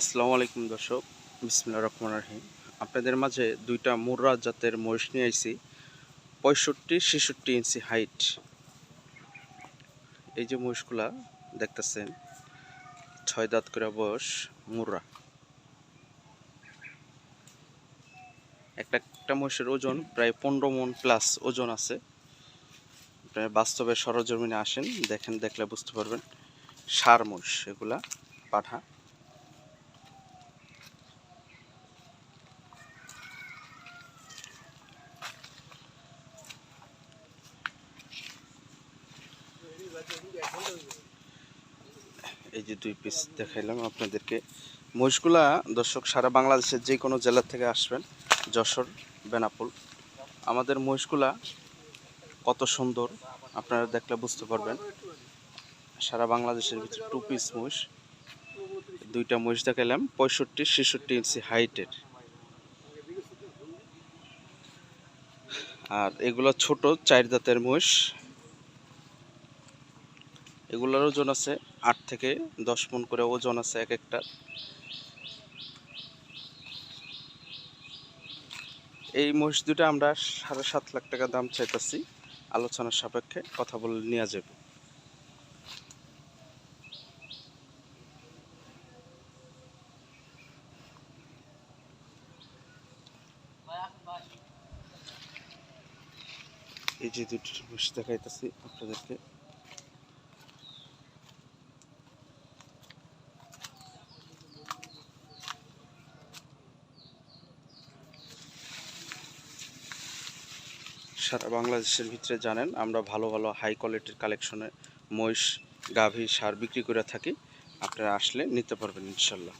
আসসালামু আলাইকুম দর্শক বিসমুল্লাহ রহমান রহিম। আপনাদের মাঝে দুইটা মুর্রা জাতের মহিষ নিয়ে আইছি, পঁয়ষট্টি ছেষট্টি ইঞ্চি হাইট এই যে মহিষগুলা, দেখতেছেন, ছয় দাঁত করে বয়স মুর্রা। একটা একটা মহিষের ওজন প্রায় পনেরো মন প্লাস ওজন আছে। আপনারা বাস্তবে সরজমিনে আসেন, দেখেন, দেখলে বুঝতে পারবেন। সার মহিষ এগুলা, পাঠা। এই যে দুই পিস দেখাইলাম আপনাদেরকে। মহিষগুলা দর্শক, সারা বাংলাদেশের যে কোনো জেলা থেকে আসবেন, যশোর, বেনাপুল। আমাদের মহিষগুলা কত সুন্দর, আপনারা দেখলে বুঝতে পারবেন। সারা বাংলাদেশের ভিতরে টু পিস মহিষ। দুইটা মহিষ দেখাইলাম, পঁয়ষট্টি, ছেষট্টি ইঞ্চি হাইটের আর এগুলো ছোট, চার দাঁতের মহিষ। এগুলোর ওজন আছে আট থেকে দশ মন করে ওজন আছে এক একটা। এই মহিষ দুটো আমরা সাড়ে সাত লাখ টাকা দাম চাইতেছি। আলোচনার সাপেক্ষে কথা বলে নেওয়া যাবে। এই যে দুটো মহিষ দেখাইতেছি আপনাদেরকে। সারা বাংলাদেশের ভিতরে জানেন, আমরা ভালো ভালো হাই কোয়ালিটির কালেকশনে মহিষ, গাভী, সার বিক্রি করে থাকি। আপনারা আসলে নিতে পারবেন ইনশাল্লাহ।